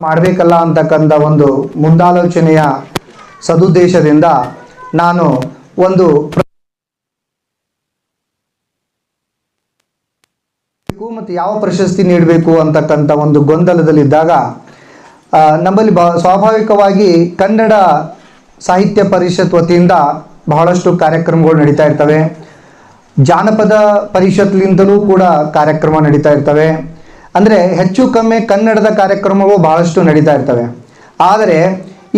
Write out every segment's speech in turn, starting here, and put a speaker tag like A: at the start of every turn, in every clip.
A: ಮಾಡಬೇಕಲ್ಲ ಅಂತಕ್ಕಂಥ ಒಂದು ಮುಂದಾಲೋಚನೆಯ ಸದುದ್ದೇಶದಿಂದ ನಾನು ಒಂದು ಮತ್ತು ಯಾವ ಪ್ರಶಸ್ತಿ ನೀಡಬೇಕು ಅಂತಕ್ಕಂಥ ಒಂದು ಗೊಂದಲದಲ್ಲಿದ್ದಾಗ ನಮ್ಮಲ್ಲಿ ಬ ಸ್ವಾಭಾವಿಕವಾಗಿ ಕನ್ನಡ ಸಾಹಿತ್ಯ ಪರಿಷತ್ ವತಿಯಿಂದ ಬಹಳಷ್ಟು ಕಾರ್ಯಕ್ರಮಗಳು ನಡೀತಾ ಇರ್ತವೆ. ಜಾನಪದ ಪರಿಷತ್ಲಿಂದಲೂ ಕೂಡ ಕಾರ್ಯಕ್ರಮ ನಡೀತಾ ಇರ್ತವೆ. ಅಂದರೆ ಹೆಚ್ಚು ಕಮ್ಮಿ ಕನ್ನಡದ ಕಾರ್ಯಕ್ರಮವು ಬಹಳಷ್ಟು ನಡೀತಾ ಇರ್ತವೆ. ಆದರೆ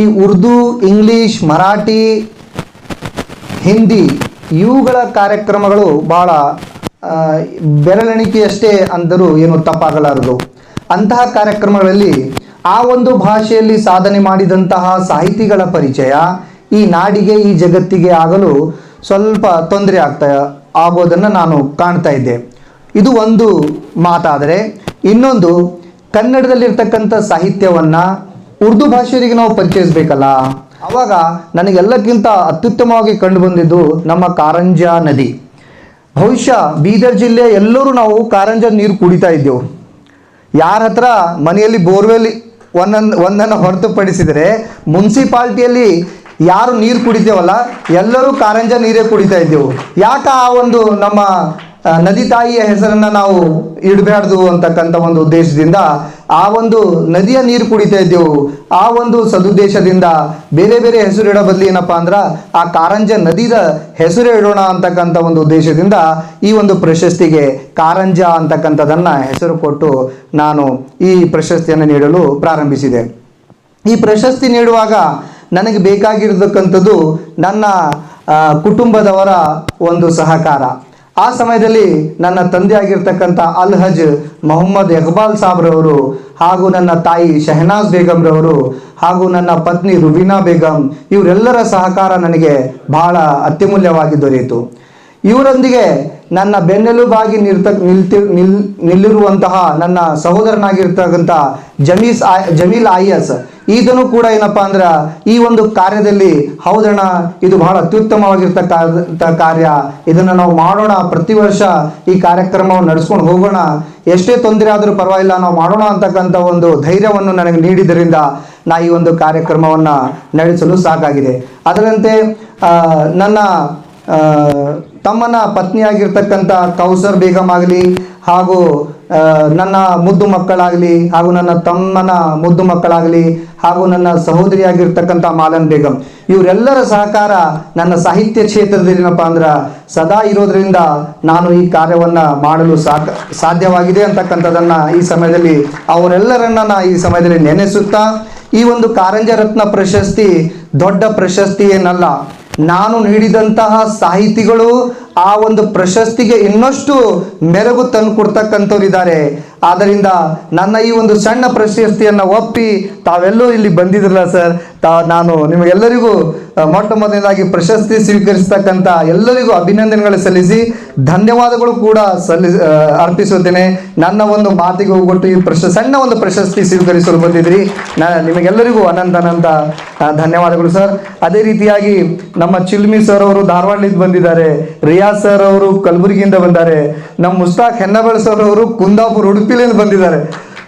A: ಈ ಉರ್ದು, ಇಂಗ್ಲೀಷ್, ಮರಾಠಿ, ಹಿಂದಿ ಇವುಗಳ ಕಾರ್ಯಕ್ರಮಗಳು ಭಾಳ ಬೆರಳೆಣಿಕೆಯಷ್ಟೇ ಅಂದರೂ ಏನು ತಪ್ಪಾಗಲಾರದು. ಅಂತಹ ಕಾರ್ಯಕ್ರಮಗಳಲ್ಲಿ ಆ ಒಂದು ಭಾಷೆಯಲ್ಲಿ ಸಾಧನೆ ಮಾಡಿದಂತಹ ಸಾಹಿತಿಗಳ ಪರಿಚಯ ಈ ನಾಡಿಗೆ, ಈ ಜಗತ್ತಿಗೆ ಆಗಲು ಸ್ವಲ್ಪ ತೊಂದರೆ ಆಗ್ತಾ, ಆಗೋದನ್ನು ನಾನು ಕಾಣ್ತಾ ಇದ್ದೆ. ಇದು ಒಂದು ಮಾತಾದರೆ ಇನ್ನೊಂದು, ಕನ್ನಡದಲ್ಲಿರ್ತಕ್ಕಂಥ ಸಾಹಿತ್ಯವನ್ನು ಉರ್ದು ಭಾಷೆಯವರಿಗೆ ನಾವು ಪರಿಚಯಿಸಬೇಕಲ್ಲ? ಅವಾಗ ನನಗೆಲ್ಲಕ್ಕಿಂತ ಅತ್ಯುತ್ತಮವಾಗಿ ಕಂಡು ಬಂದಿದ್ದು ನಮ್ಮ ಕಾರಂಜ ನದಿ. ಬಹುಶಃ ಬೀದರ್ ಜಿಲ್ಲೆ ಎಲ್ಲರೂ ನಾವು ಕಾರಂಜ ನೀರು ಕುಡಿತಾ ಇದ್ದೆವು. ಯಾರ ಹತ್ರ ಮನೆಯಲ್ಲಿ ಬೋರ್ವೆಲ್ ಒಂದನ್ನು ಒಂದನ್ನು ಹೊರತುಪಡಿಸಿದರೆ ಮುನ್ಸಿಪಾಲ್ಟಿಯಲ್ಲಿ ಯಾರು ನೀರು ಕುಡಿತೇವಲ್ಲ, ಎಲ್ಲರೂ ಕಾರಂಜ ನೀರೇ ಕುಡಿತಾ ಇದ್ದೆವು. ಯಾಕೆ ಆ ಒಂದು ನಮ್ಮ ನದಿ ತಾಯಿಯ ಹೆಸರನ್ನು ನಾವು ಇಡಬಾರ್ದು ಅಂತಕ್ಕಂಥ ಒಂದು ಉದ್ದೇಶದಿಂದ ಆ ಒಂದು ನದಿಯ ನೀರು ಕುಡಿತಾ ಇದ್ದೆವು. ಆ ಒಂದು ಸದುದ್ದೇಶದಿಂದ ಬೇರೆ ಬೇರೆ ಹೆಸರು ಇಡೋ ಬದಲು ಏನಪ್ಪಾ ಅಂದ್ರೆ ಆ ಕಾರಂಜ ನದಿದ ಹೆಸರು ಇಡೋಣ ಅಂತಕ್ಕಂಥ ಒಂದು ಉದ್ದೇಶದಿಂದ ಈ ಒಂದು ಪ್ರಶಸ್ತಿಗೆ ಕಾರಂಜ ಅಂತಕ್ಕಂಥದನ್ನು ಹೆಸರು ಕೊಟ್ಟು ನಾನು ಈ ಪ್ರಶಸ್ತಿಯನ್ನು ನೀಡಲು ಪ್ರಾರಂಭಿಸಿದೆ. ಈ ಪ್ರಶಸ್ತಿ ನೀಡುವಾಗ ನನಗೆ ಬೇಕಾಗಿರತಕ್ಕಂಥದ್ದು ನನ್ನ ಕುಟುಂಬದವರ ಒಂದು ಸಹಕಾರ. ಆ ಸಮಯದಲ್ಲಿ ನನ್ನ ತಂದೆ ಆಗಿರ್ತಕ್ಕಂಥ ಅಲ್ ಹಜ್ ಮೊಹಮ್ಮದ್ ಇಕ್ಬಾಲ್ ಸಾಬ್ರವರು ಹಾಗೂ ನನ್ನ ತಾಯಿ ಶೆಹನಾಜ್ ಬೇಗಂರವರು ಹಾಗೂ ನನ್ನ ಪತ್ನಿ ರುಬೀನಾ ಬೇಗಂ ಇವರೆಲ್ಲರ ಸಹಕಾರ ನನಗೆ ಬಹಳ ಅತ್ಯಮೂಲ್ಯವಾಗಿ ದೊರೆಯಿತು. ಇವರೊಂದಿಗೆ ನನ್ನ ಬೆನ್ನೆಲುಬಾಗಿ ನಿಲ್ತ ನಿಲ್ತಿ ನಿಲ್ ನಿಲ್ಲಿರುವಂತಹ ನನ್ನ ಸಹೋದರನಾಗಿರ್ತಕ್ಕಂಥ ಜಮೀಸ್ ಆಯ್ ಜಮೀಲ್ ಐ ಈತನು ಕೂಡ ಏನಪ್ಪಾ ಅಂದ್ರೆ ಈ ಒಂದು ಕಾರ್ಯದಲ್ಲಿ ಹೌದಣ್ಣ ಇದು ಬಹಳ ಅತ್ಯುತ್ತಮವಾಗಿರ್ತಕ್ಕಂಥ ಕಾರ್ಯ. ಇದನ್ನು ನಾವು ಮಾಡೋಣ, ಪ್ರತಿ ವರ್ಷ ಈ ಕಾರ್ಯಕ್ರಮವನ್ನು ನಡೆಸ್ಕೊಂಡು ಹೋಗೋಣ. ಎಷ್ಟೇ ತೊಂದರೆ ಆದರೂ ಪರವಾಗಿಲ್ಲ, ನಾವು ಮಾಡೋಣ ಅಂತಕ್ಕಂಥ ಒಂದು ಧೈರ್ಯವನ್ನು ನನಗೆ ನೀಡಿದ್ದರಿಂದ ನಾ ಈ ಒಂದು ಕಾರ್ಯಕ್ರಮವನ್ನು ನಡೆಸಲು ಸಾಕಾಗಿದೆ. ಅದರಂತೆ ನನ್ನ ತಮ್ಮನ ಪತ್ನಿಯಾಗಿರ್ತಕ್ಕಂಥ ಕೌಸರ್ ಬೇಗಮ್ ಆಗಲಿ ಹಾಗೂ ನನ್ನ ಮುದ್ದು ಮಕ್ಕಳಾಗಲಿ ಹಾಗೂ ನನ್ನ ತಮ್ಮನ ಮುದ್ದು ಮಕ್ಕಳಾಗಲಿ ಹಾಗೂ ನನ್ನ ಸಹೋದರಿಯಾಗಿರ್ತಕ್ಕಂಥ ಮಾಲನ್ ಬೇಗಂ. ಇವರೆಲ್ಲರ ಸಹಕಾರ ನನ್ನ ಸಾಹಿತ್ಯ ಕ್ಷೇತ್ರದಲ್ಲಿ ಏನಪ್ಪ ಅಂದ್ರೆ ಸದಾ ಇರೋದ್ರಿಂದ ನಾನು ಈ ಕಾರ್ಯವನ್ನು ಮಾಡಲು ಸಾಕ, ಸಾಧ್ಯವಾಗಿದೆ ಅಂತಕ್ಕಂಥದ್ದನ್ನು ಈ ಸಮಯದಲ್ಲಿ ಅವರೆಲ್ಲರನ್ನ ನಾ ಈ ಸಮಯದಲ್ಲಿ ನೆನೆಸುತ್ತಾ, ಈ ಒಂದು ಕಾರಂಜ ರತ್ನ ಪ್ರಶಸ್ತಿ ದೊಡ್ಡ ಪ್ರಶಸ್ತಿ ಏನಲ್ಲ, ನಾನು ನೀಡಿದಂತಹ ಸಾಹಿತಿಗಳು ಆ ಒಂದು ಪ್ರಶಸ್ತಿಗೆ ಇನ್ನಷ್ಟು ಮೆರಗು ತಂದು ಕೊಡ್ತಕ್ಕಂಥವ್ರು ಇದ್ದಾರೆ ಆದ್ದರಿಂದ ನನ್ನ ಈ ಒಂದು ಸಣ್ಣ ಪ್ರಶಸ್ತಿಯನ್ನು ಒಪ್ಪಿ ತಾವೆಲ್ಲೂ ಇಲ್ಲಿ ಬಂದಿದ್ರಲ್ಲ ಸರ್, ತಾ ನಾನು ನಿಮಗೆಲ್ಲರಿಗೂ ಮೊಟ್ಟ ಮೊದಲನೇದಾಗಿ ಪ್ರಶಸ್ತಿ ಸ್ವೀಕರಿಸ್ತಕ್ಕಂಥ ಎಲ್ಲರಿಗೂ ಅಭಿನಂದನೆಗಳು ಸಲ್ಲಿಸಿ, ಧನ್ಯವಾದಗಳು ಕೂಡ ಸಲ್ಲಿ ಅರ್ಪಿಸುತ್ತೇನೆ. ನನ್ನ ಒಂದು ಮಾತಿಗೆ ಹೋಗ್ಬಿಟ್ಟು ಈ ಪ್ರಶ, ಸಣ್ಣ ಒಂದು ಪ್ರಶಸ್ತಿ ಸ್ವೀಕರಿಸಲು ಬಂದಿದ್ರಿ ನಾ, ನಿಮಗೆಲ್ಲರಿಗೂ ಅನಂತ ಅನಂತ ಧನ್ಯವಾದಗಳು ಸರ್. ಅದೇ ರೀತಿಯಾಗಿ ನಮ್ಮ ಚಿಲ್ಮಿ ಸರ್ ಅವರು ಧಾರವಾಡದಿಂದ ಬಂದಿದ್ದಾರೆ ರಿಯಾಜ್ ಸರ್ ಅವರು ಕಲಬುರಗಿಯಿಂದ ಬಂದ್ದಾರೆ ನಮ್ಮ ಮುಸ್ತಾಕ್ ಹೆನ್ನಬಳ ಸರ್ ಅವರು ಕುಂದಾಪುರ ಉಡುಪಿಲಿಂದ ಬಂದಿದ್ದಾರೆ.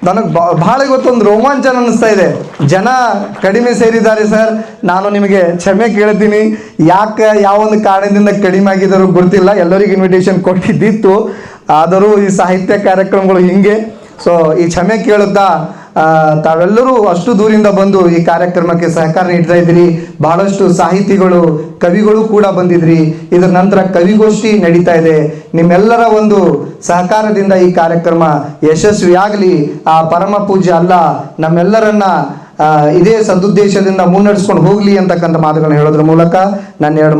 A: ನನಗೆ ಬಹಳ ಇವತ್ತೊಂದು ರೋಮಾಂಚನ ಅನ್ನಿಸ್ತಾ ಇದೆ. ಜನ ಕಡಿಮೆ ಸೇರಿದ್ದಾರೆ ಸರ್. ನಾನು ನಿಮಗೆ ಕ್ಷಮೆ ಕೇಳ್ತೀನಿ. ಯಾಕೆ ಯಾವ ಒಂದು ಕಾರಣದಿಂದ ಕಡಿಮೆ ಆಗಿದ್ದಾರೋ ಗೊತ್ತಿಲ್ಲ ಎಲ್ಲರಿಗೂ ಇನ್ವಿಟೇಷನ್ ಕೊಟ್ಟಿದ್ದಿತ್ತು. ಆದರೂ ಈ ಸಾಹಿತ್ಯ ಕಾರ್ಯಕ್ರಮಗಳು ಹಿಂಗೆ. ಸೊ ಈ ಕ್ಷಮೆ ಕೇಳುತ್ತಾ ತಾವೆಲ್ಲರೂ ಅಷ್ಟು ದೂರಿಂದ ಬಂದು ಈ ಕಾರ್ಯಕ್ರಮಕ್ಕೆ ಸಹಕಾರ ನೀಡ್ತಾ ಇದ್ದೀರಿ. ಬಹಳಷ್ಟು ಸಾಹಿತಿಗಳು, ಕವಿಗಳು ಕೂಡ ಬಂದಿದ್ರಿ. ಇದರ ನಂತರ ಕವಿಗೋಷ್ಠಿ ನಡೀತಾ ಇದೆ. ನಿಮ್ಮೆಲ್ಲರ ಒಂದು ಸಹಕಾರದಿಂದ ಈ ಕಾರ್ಯಕ್ರಮ ಯಶಸ್ವಿಯಾಗಲಿ. ಆ ಪರಮ ಪೂಜ್ಯ ಅಲ್ಲ, ನಮ್ಮೆಲ್ಲರನ್ನ ಇದೇ ಸದುದ್ದೇಶದಿಂದ ಮುನ್ನಡೆಸ್ಕೊಂಡು ಹೋಗ್ಲಿ ಅಂತಕ್ಕಂಥ ಮಾತುಗಳನ್ನ ಹೇಳೋದ್ರ ಮೂಲಕ ನನ್ನ ಎರಡು